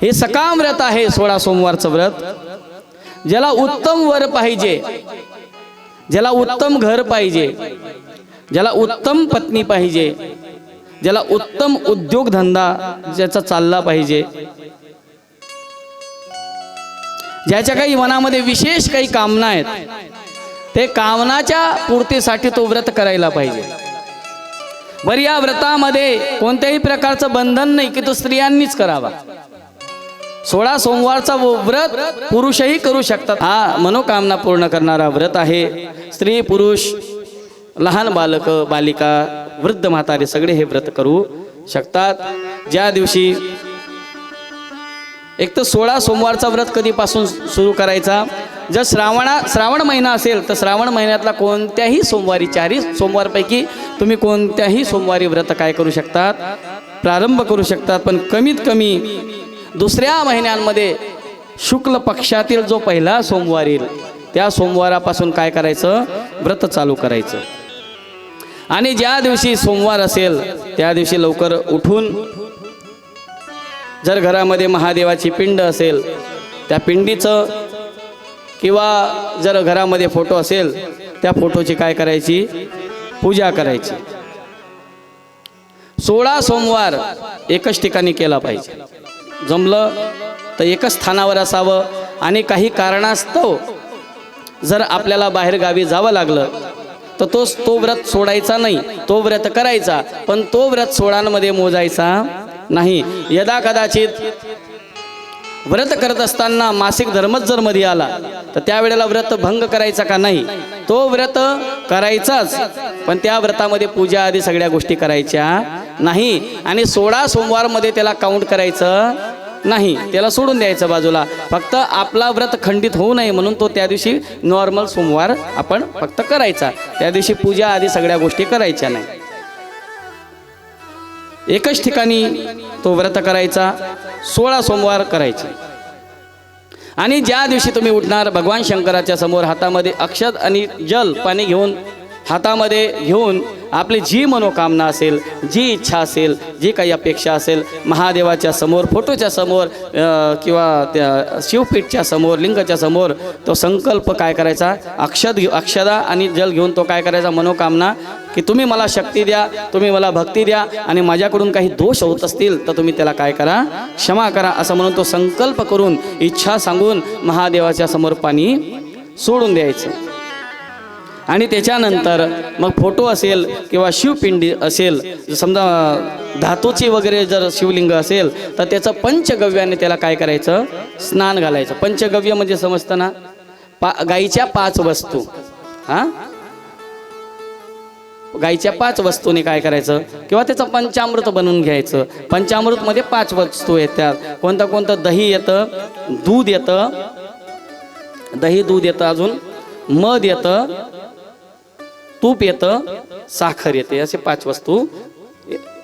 हे सकाम व्रत आहे सोळा सोमवारचं व्रत. ज्याला उत्तम वर पाहिजे ज्याला उत्तम घर पाहिजे ज्याला उत्तम पत्नी पाहिजे ज्याला उत्तम उद्योगधंदा ज्याचा चालला पाहिजे ज्याच्या काही मनामध्ये विशेष काही कामना आहेत ते कामनाच्या पूर्तीसाठी तो व्रत करायला पाहिजे. बर या व्रतामध्ये कोणत्याही प्रकारचं बंधन नाही की तो स्त्रियांनीच करावा. सोळा सोमवारचा व- व्रत पुरुषही करू शकतात. हा मनोकामना पूर्ण करणारा व्रत आहे. स्त्री पुरुष लहान बालक बालिका वृद्ध म्हातारे सगळे हे व्रत करू शकतात. ज्या दिवशी एक तर सोळा सोमवारचा व्रत कधीपासून सुरू करायचा? जर श्रावणा श्रावण महिना असेल तर श्रावण महिन्यातला कोणत्याही सोमवारी चारही सोमवारपैकी तुम्ही कोणत्याही सोमवारी व्रत काय करू शकतात? प्रारंभ करू शकतात पण कमीत कमी दुसऱ्या महिन्यांमध्ये शुक्ल पक्षातील जो पहिला सोमवार येईल त्या सोमवारापासून काय करायचं? व्रत चालू करायचं. आणि ज्या दिवशी सोमवार असेल त्या दिवशी लवकर उठून जर घरामध्ये महादेवाची पिंड असेल त्या पिंडीचं किंवा जर घरामध्ये फोटो असेल त्या फोटोची काय करायची? पूजा करायची. सोळा सोमवार एकच ठिकाणी केला पाहिजे. जमलं तर एकच स्थानावर असावं. आणि काही कारणास्तव जर आपल्याला बाहेर गावी जावं लागलं तर तो तो व्रत सोडायचा नाही. तो व्रत करायचा पण तो व्रत सोडांमध्ये मोजायचा नाही. यदा कदाचित व्रत करत असताना मासिक धर्मच जर मध्ये आला तर त्यावेळेला व्रत भंग करायचा का नाही? तो व्रत करायचाच पण त्या व्रतामध्ये पूजा आदी सगळ्या गोष्टी करायच्या नाही. आणि सोळा सोमवारमध्ये त्याला काउंट करायचं नाही. त्याला सोडून द्यायचं बाजूला. फक्त आपला व्रत खंडित होऊ नये म्हणून तो त्या दिवशी नॉर्मल सोमवार आपण फक्त करायचा. त्या दिवशी पूजा आदी सगळ्या गोष्टी करायच्या नाही. एकच ठिकाणी तो व्रत करायचा सोळा सोमवार करायचे. आणि ज्या दिवशी तुम्ही उठणार भगवान शंकराच्या समोर हातामध्ये अक्षत आणि जल पाणी घेऊन हातामध्ये घेऊन आपली जी मनोकामना असेल जी इच्छा असेल जी काही अपेक्षा असेल महादेवाच्या समोर फोटोच्या समोर किंवा त्या शिवपीठच्या समोर लिंगाच्या समोर तो संकल्प काय करायचा? अक्षद घेऊ अक्षदा आणि जल घेऊन तो काय करायचा? मनोकामना की तुम्ही मला शक्ती द्या तुम्ही मला भक्ती द्या आणि माझ्याकडून काही दोष होत असतील तर तुम्ही त्याला काय करा? क्षमा करा असं म्हणून तो संकल्प करून इच्छा सांगून महादेवाच्या समोर पाणी सोडून द्यायचं. आणि त्याच्यानंतर मग फोटो असेल किंवा शिवपिंडी असेल समजा धातूची वगैरे जर शिवलिंग असेल तर त्याचं पंचगव्याने त्याला काय करायचं? स्नान घालायचं. पंचगव्य म्हणजे समजतं ना पा गाईच्या पाच वस्तू. हां? गाईच्या पाच वस्तूने काय करायचं? किंवा त्याचं पंचामृत बनवून घ्यायचं. पंचामृतमध्ये पाच वस्तू येतात. कोणतं कोणतं? दही येतं दूध येतं. दही दूध येतं अजून. मध येतं. तूप येतं साखर येते असे पाच वस्तू.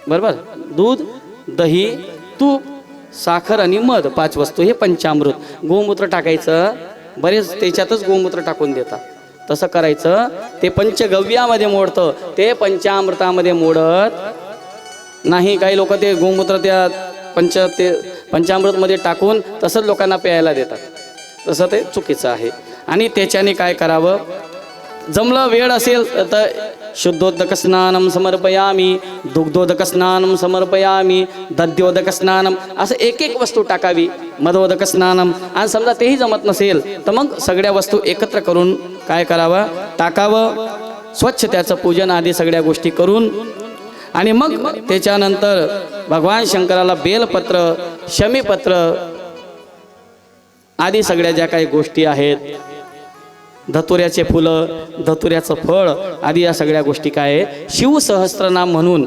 बरोबर? दूध दही तूप साखर आणि मध पाच वस्तू. हे पंचामृत. गोमूत्र टाकायचं. बरेच त्याच्यातच गोमूत्र टाकून देतात. तसं करायचं. ते पंचगव्यामध्ये मोडतं. ते पंचामृतामध्ये मोडत नाही. काही लोक ते गोमूत्र त्या पंच ते पंचामृतमध्ये टाकून तसंच लोकांना प्यायला देतात. तसं ते चुकीचं आहे. आणि त्याच्याने काय करावं? जमलं वेळ असेल तर शुद्धोदक स्नानम समर्पयामी दुग्धोदक स्नानम समर्पयामी दध्योदक स्नानम असं एक एक वस्तू टाकावी मधोदक स्नानम आणि समजा तेही जमत नसेल तर मग सगळ्या वस्तू एकत्र करून काय करावं? टाकावं. स्वच्छ त्याचं पूजन आदी सगळ्या गोष्टी करून आणि मग त्याच्यानंतर भगवान शंकराला बेलपत्र शमीपत्र आदी सगळ्या ज्या काही गोष्टी आहेत धतुऱ्याचे फुलं धतुऱ्याचं फळ आदी या सगळ्या गोष्टी काय आहे? शिवसहस्त्रनाम म्हणून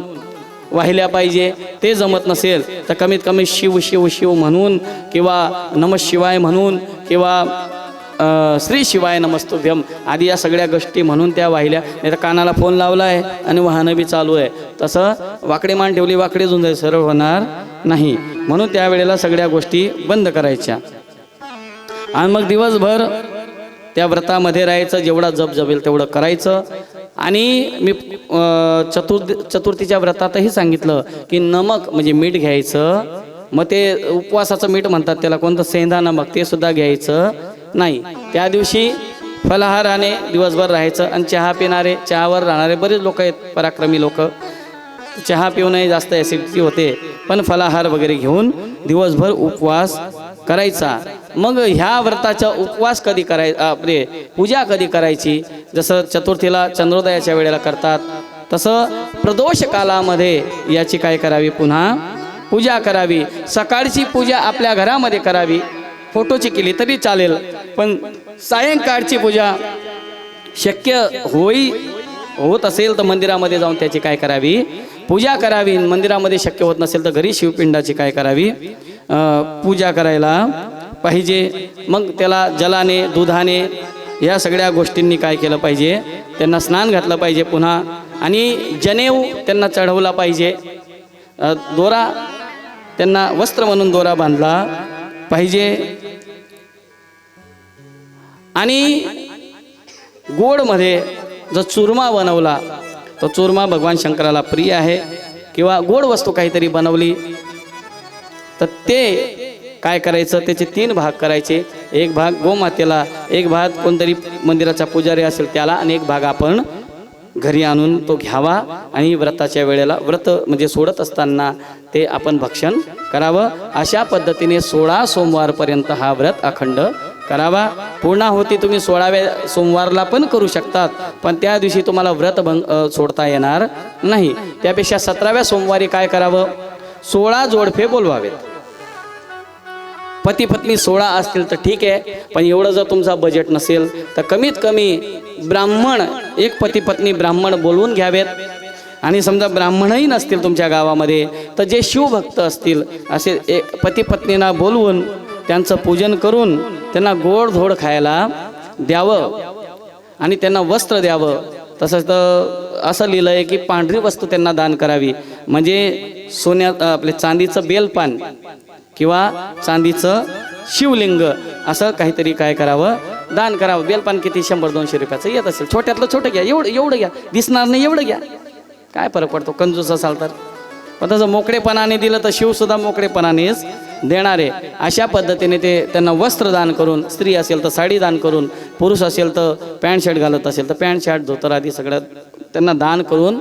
वाहिल्या पाहिजे. ते जमत नसेल तर कमीत कमी शिव शिव शिव म्हणून किंवा नम शिवाय म्हणून किंवा श्री शिवाय नमस्तुभ्यम आदी या सगळ्या गोष्टी म्हणून त्या वाहिल्या. नाही तर कानाला फोन लावला आहे आणि वाहनं बी चालू आहे. तसं वाकडे मान ठेवली वाकडे जुंद सरळ होणार नाही. म्हणून त्यावेळेला सगळ्या गोष्टी बंद करायच्या. आणि मग दिवसभर त्या व्रतामध्ये राहायचं जेवढा जप जमेल तेवढं करायचं. आणि मी चतुर् चतुर्थीच्या व्रतातही सांगितलं की नमक म्हणजे मीठ घ्यायचं. मग ते उपवासाचं मीठ म्हणतात त्याला कोणतं सेंधा नमक ते सुद्धा घ्यायचं नाही. त्या दिवशी फलाहाराने दिवसभर राहायचं आणि चहा पिणारे चहावर राहणारे बरेच लोक आहेत पराक्रमी लोक. चहा पिऊनही जास्त ॲसिडिटी होते. पण फलाहार वगैरे घेऊन दिवसभर उपवास करायचा. मग ह्या व्रताचा उपवास कधी कराय आपले म्हणजे पूजा कधी करायची? जसं चतुर्थीला चंद्रोदयाच्या वेळेला करतात तसं प्रदोष कालामध्ये याची काय करावी पुन्हा? पूजा करावी. सकाळची पूजा आपल्या घरामध्ये करावी. फोटोची केली तरी चालेल पण सायंकाळची पूजा शक्य होई होत असेल तर मंदिरामध्ये जाऊन त्याची काय करावी? पूजा करावी. मंदिरामध्ये शक्य होत नसेल तर घरी शिवपिंडाची काय करावी? पूजा करायला पाहिजे. मग त्याला जलाने दुधाने या सगळ्या गोष्टींनी काय केलं पाहिजे? त्यांना स्नान घातलं पाहिजे पुन्हा. आणि जनेऊ त्यांना चढवला पाहिजे. दोरा त्यांना वस्त्र म्हणून दोरा बांधला पाहिजे. आणि गोडमध्ये जो चुरमा बनवला तो चुरमा भगवान शंकराला प्रिय आहे. किंवा गोड वस्तू काहीतरी बनवली तर ते काय करायचं? त्याचे तीन भाग करायचे. एक भाग गोमातेला एक भाग कोणतरी मंदिराचा पुजारी असेल त्याला आणि एक भाग आपण घरी आणून तो घ्यावा आणि व्रताच्या वेळेला व्रत म्हणजे सोडत असताना ते आपण भक्षण करावं. अशा पद्धतीने सोळा सोमवारपर्यंत हा व्रत अखंड करावा. पूर्णाहुती तुम्ही सोळाव्या सोमवारला पण करू शकतात पण त्या दिवशी तुम्हाला व्रत भंग सोडता येणार नाही. त्यापेक्षा सतराव्या सोमवारी काय करावं? सोळा जोडफे बोलवावेत. पती पत्नी सोळा असतील तर ठीक आहे पण एवढं जर तुमचा बजेट नसेल तर कमीत कमी ब्राह्मण एक पती पत्नी ब्राह्मण बोलवून घ्यावेत. आणि समजा ब्राह्मणही नसतील तुमच्या गावामध्ये तर जे शिवभक्त असतील असे एक पती पत्नींना बोलवून त्यांचं पूजन करून त्यांना गोड धोड खायला द्यावं. आणि त्यांना वस्त्र द्यावं. तसंच तर असं लिहिलं आहे की पांढरी वस्तू त्यांना दान करावी. म्हणजे सोन्या आपले चांदीचं बेलपान. किंवा चांदीचं शिवलिंग असं काहीतरी काय करावं? दान करावं. बेलपान किती? शंभर दोनशे रुपयाचं येत असेल. छोट्यातलं छोटं घ्या. एवढं एवढं घ्या. दिसणार नाही एवढं घ्या. काय फरक पडतो? कंजूस असाल तर. पण तसं मोकळेपणाने दिलं तर शिवसुद्धा मोकळेपणानेच देणारे अशा पद्धतीने ते त्यांना वस्त्र दान करून स्त्री असेल तर साडी दान करून पुरुष असेल तर पॅन्ट शर्ट घालत असेल तर पॅन्ट शर्ट धोतर आधी सगळं त्यांना दान करून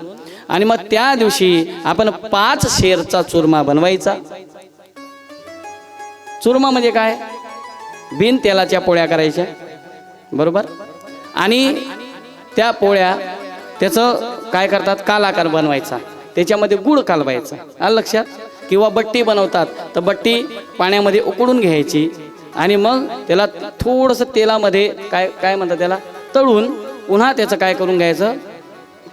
आणि मग त्या दिवशी आपण पाच शेरचा चुरमा बनवायचा. चुरमा म्हणजे काय? बिन तेलाच्या पोळ्या करायच्या. बरोबर? आणि त्या पोळ्या त्याचं काय करतात? कालाकार बनवायचा. त्याच्यामध्ये गुळ कालवायचा. आलं लक्षात? किंवा बट्टी बनवतात तर बट्टी पाण्यामध्ये उकडून घ्यायची आणि मग त्याला थोडंसं तेलामध्ये काय काय म्हणतात त्याला? तळून पुन्हा त्याचं काय करून घ्यायचं?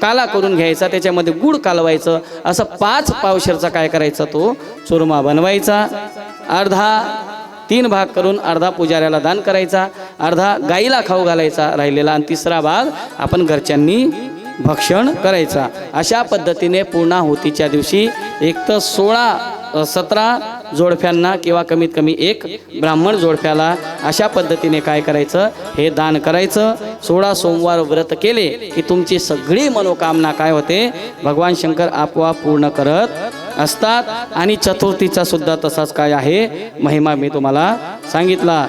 काला करून घ्यायचा. त्याच्यामध्ये गुळ कालवायचं. असं पाच पावशेरचा काय करायचा तो? चुरमा बनवायचा. अर्धा तीन भाग करून अर्धा पुजाऱ्याला दान करायचा अर्धा गाईला खाऊ घालायचा राहिलेला आणि तिसरा भाग आपण घरच्यांनी भक्षण करायचा. अशा पद्धतीने पूर्णाहुतीच्या दिवशी एक तर सोळा सतरा जोडप्यांना किंवा कमीत कमी एक ब्राह्मण जोडप्याला अशा पद्धतीने काय करायचं? हे दान करायचं. सोळा सोमवार व्रत केले की तुमची सगळी मनोकामना काय होते? भगवान शंकर आपोआप पूर्ण करत असतात. आणि चतुर्थीचा सुद्धा तसाच काय आहे. महिमा मी तुम्हाला सांगितला.